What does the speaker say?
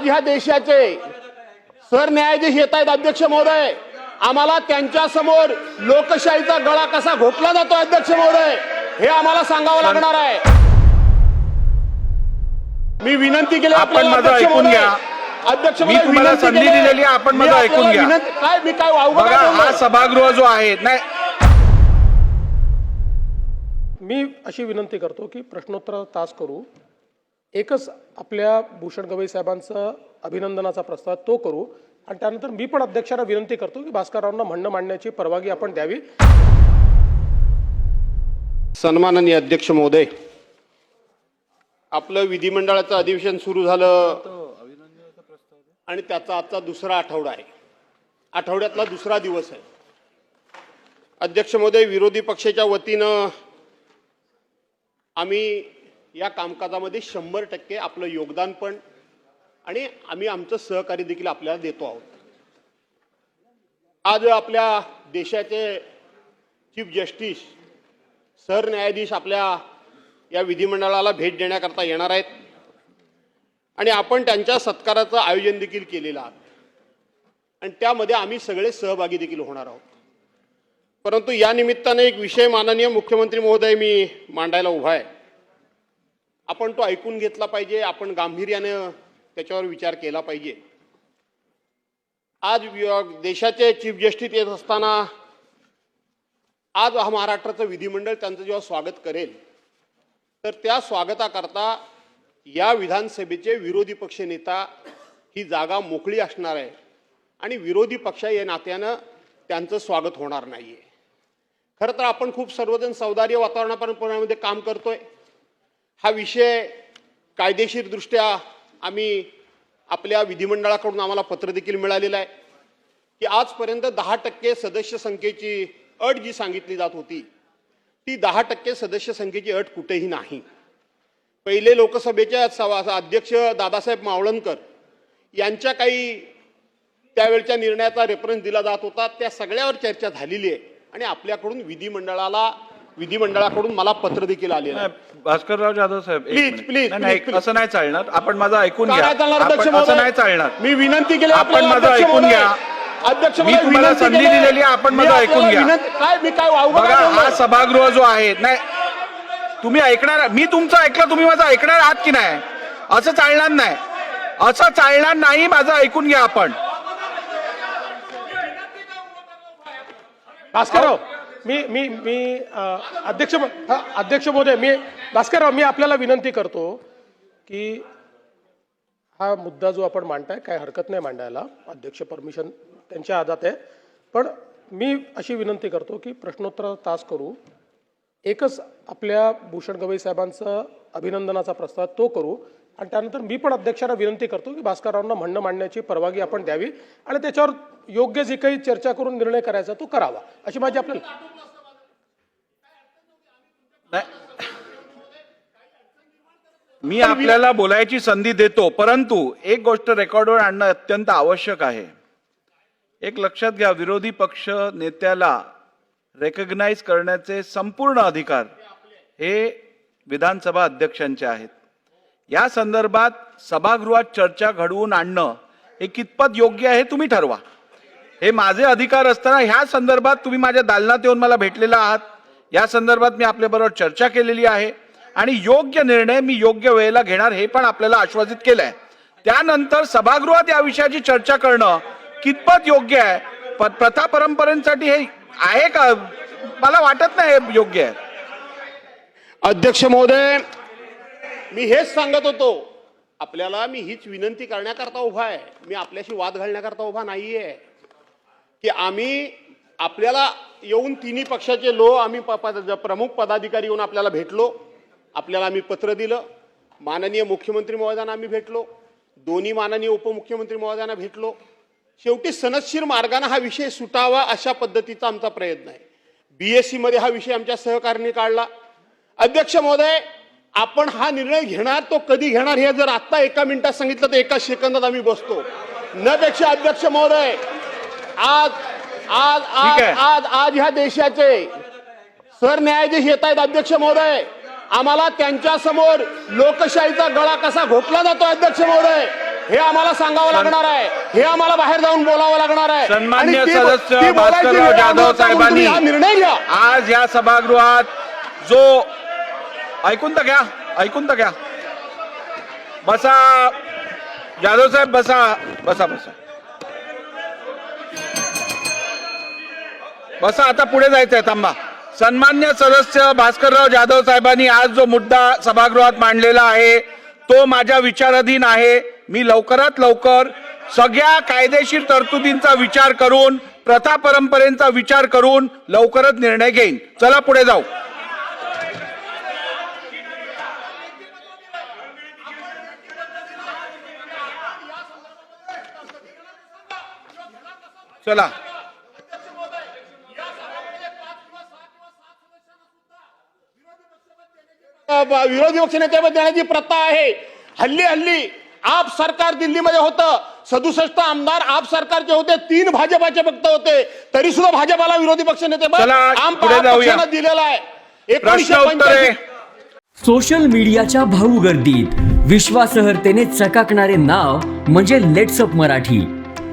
आज ह्या देशाचे सरन्यायाधीश येत आहेत अध्यक्ष महोदय आम्हाला त्यांच्यासमोर लोकशाहीचा गळा कसा घोटला जातो अध्यक्ष महोदय हे आम्हाला सांगावं लागणार आहे मी विनंती केली आपण माझं ऐकून. घ्या. अध्यक्ष मी महोदय, तुम्हाला विनंती संधी. दिलेली आहे, आपण माझं ऐकून घ्या. काय मी काय बघा हा? सभागृह जो आहे नाही मी अशी विनंती करतो की प्रश्नोत्तर तास करू एकच आपल्या भूषण गवई साहेबांचं अभिनंदनाचा प्रस्ताव तो करू. आणि त्यानंतर मी पण अध्यक्षांना विनंती करतो की भास्कररावांना म्हणणं मांडण्याची परवानगी आपण द्यावी. सन्माननीय अध्यक्ष महोदय आपलं विधिमंडळाचं अधिवेशन सुरू झालं. आणि त्याचा आजचा दुसरा आठवडा आहे. आठवड्यातला दुसरा दिवस आहे. अध्यक्ष महोदय विरोधी पक्षाच्या वतीनं आम्ही या कामकाजामध्ये शंभर टक्के आपलं योगदान पण आणि आम्ही आमचं सहकार्य देखील आपल्याला देतो आहोत. आज आपल्या देशाचे चीफ जस्टिस सरन्यायाधीश आपल्या या विधिमंडळाला भेट देण्याकरता येणार आहेत. आणि आपण त्यांच्या सत्काराचं आयोजन देखील केलेलं आहात आणि त्यामध्ये आम्ही सगळे सहभागी देखील होणार आहोत. परंतु या निमित्ताने एक विषय माननीय मुख्यमंत्री महोदय मी मांडायला उभा आहे. आपण तो ऐकून घेतला पाहिजे आपण गांभीर्यानं त्याच्यावर विचार केला पाहिजे. आज देशाचे चीफ जस्टिस येत असताना आज हा महाराष्ट्राचं विधिमंडळ त्यांचं जेव्हा स्वागत करेल तर त्या स्वागताकरता या विधानसभेचे विरोधी पक्ष नेता ही जागा मोकळी असणार आहे आणि विरोधी पक्ष या नात्यानं त्यांचं स्वागत होणार नाही आहे खरं तर आपण खूप सर्वजण सौदार्य वातावरणापर्यंत पुण्यामध्ये काम करतोय. हा विषय कायदेशीरदृष्ट्या आम्ही आपल्या विधिमंडळाकडून आम्हाला पत्र देखील मिळालेलं आहे. की आजपर्यंत दहा टक्के सदस्य संख्येची अट जी सांगितली जात होती ती दहा टक्के सदस्य संख्येची अट कुठेही नाही. पहिले लोकसभेच्या अध्यक्ष दादासाहेब मावळणकर यांच्या काही त्यावेळच्या निर्णयाचा रेफरन्स दिला जात होता. त्या सगळ्यावर चर्चा झालेली आहे आणि आपल्याकडून विधिमंडळाला विधिमंडळाकडून मला पत्र देखील नाही, भास्करराव जाधव साहेब please, please. असं नाही चालणार आपण माझं ऐकून घ्या असं? नाही चालणार मी विनंती केली आपण माझं ऐकून. घ्या. अध्यक्ष मी महोदय, तुम्हाला विनंती संधी. दिलेली आपण माझं ऐकून घ्या. काय मी काय बघा हा? सभागृह जो आहे नाही तुम्ही ऐकणार मी तुमचं ऐकलं तुम्ही माझं ऐकणार आहात की नाही असं चालणार नाही असं चालणार नाही माझं ऐकून घ्या आपण भास्करराव मी मी मी अध्यक्ष म- अध्यक्ष महोदय मी भास्करराव मी आपल्याला विनंती करतो की हा मुद्दा जो आपण मांडताय काय हरकत नाही मांडायला. अध्यक्ष परमिशन त्यांच्या हातात आहे. पण मी अशी विनंती करतो की प्रश्नोत्तर तास करू. एकच आपल्या भूषण गवई साहेबांचं अभिनंदनाचा प्रस्ताव तो करू. आणि त्यानंतर मी पण अध्यक्षांना विनंती करतो की भास्कररावांना म्हणणं मांडण्याची परवानगी आपण द्यावी आणि त्याच्यावर योग्य जे काही चर्चा करून निर्णय करायचा तो करावा. अशी माझी आपल्याला मी आपल्याला बोलायची संधी देतो परंतु एक गोष्ट रेकॉर्डवर आणणं अत्यंत आवश्यक आहे. एक लक्षात घ्या विरोधी पक्ष नेत्याला रेकग्नाइज करण्याचे संपूर्ण अधिकार हे विधानसभा अध्यक्षांचे आहेत. या संदर्भात सभागृहात चर्चा घडवून आणणं हे कितपत योग्य आहे तुम्ही ठरवा. हे माझे अधिकार असताना ह्या संदर्भात तुम्ही माझ्या दालनात येऊन मला भेटलेला आहात. या संदर्भात मी आपल्याबरोबर चर्चा केलेली आहे आणि योग्य निर्णय मी योग्य वेळेला घेणार हे पण आपल्याला आश्वासित केलंय. त्यानंतर सभागृहात या विषयाची चर्चा करणं कितपत योग्य आहे? प- प्रथा परंपरेसाठी हे आहे का? मला वाटत नाही हे योग्य आहे. अध्यक्ष महोदय मी हेच सांगत होतो. आपल्याला मी हीच विनंती करण्याकरता उभा आहे. मी आपल्याशी वाद घालण्याकरता उभा नाही आहे की आम्ही आपल्याला येऊन तिन्ही पक्षाचे लो आम्ही प- प्रमुख पदाधिकारी येऊन आपल्याला भेटलो. आपल्याला आम्ही पत्र दिलं. माननीय मुख्यमंत्री महोदयांना आम्ही भेटलो. दोन्ही माननीय उपमुख्यमंत्री महोदयांना भेटलो. शेवटी सनदशीर मार्गाने हा विषय सुटावा अशा पद्धतीचा आमचा प्रयत्न आहे. बी एस सीमध्ये हा विषय आमच्या सहकार्याने काढला. अध्यक्ष महोदय आपण हा निर्णय घेणार तो कधी घेणार हे जर आत्ता एका मिनिटात सांगितलं तर एका सेकंदात आम्ही बसतो. न पेक्षा अध्यक्ष महोदय आज आज आज. आज आज ह्या देशाचे सरन्यायाधीश येत आहेत अध्यक्ष महोदय. आम्हाला त्यांच्यासमोर लोकशाहीचा गळा कसा घोटला जातो अध्यक्ष महोदय हे आम्हाला सांगावं लागणार आहे. हे आम्हाला बाहेर जाऊन बोलावं लागणार आहे. सन्मान्य सदस्य भास्करराव वेळ जाधव साहेबांनी हा निर्णय घ्या. आज या सभागृहात जो ऐकून तर घ्या ऐकून तर घ्या. बसा. जाधव साहेब बसा. बसा बसा. बसा आता पुढे जायचंय थांबा. सन्मान्य सदस्य भास्करराव जाधव साहेबांनी आज जो मुद्दा सभागृहात मांडलेला आहे तो माझ्या विचाराधीन आहे. मी लवकरात लवकर सगळ्या कायदेशीर तरतुदींचा विचार करून प्रथा परंपरेचा विचार करून लवकरच निर्णय घेईन. चला पुढे जाऊ. चला. विरोधी पक्ष नेत्यामध्ये देण्याची प्रथा आहे. हल्ली हल्ली आप सरकार दिल्लीमध्ये होतं. सदुसष्ट आमदार आप सरकारचे होते. तीन भाजपाचे फक्त होते. तरी सुद्धा भाजपाला विरोधी पक्ष नेते दिलेला आहे. सोशल मीडियाच्या भाऊ गर्दीत. विश्वासहर्तेने चकाकणारे नाव म्हणजे लेट्सअप मराठी.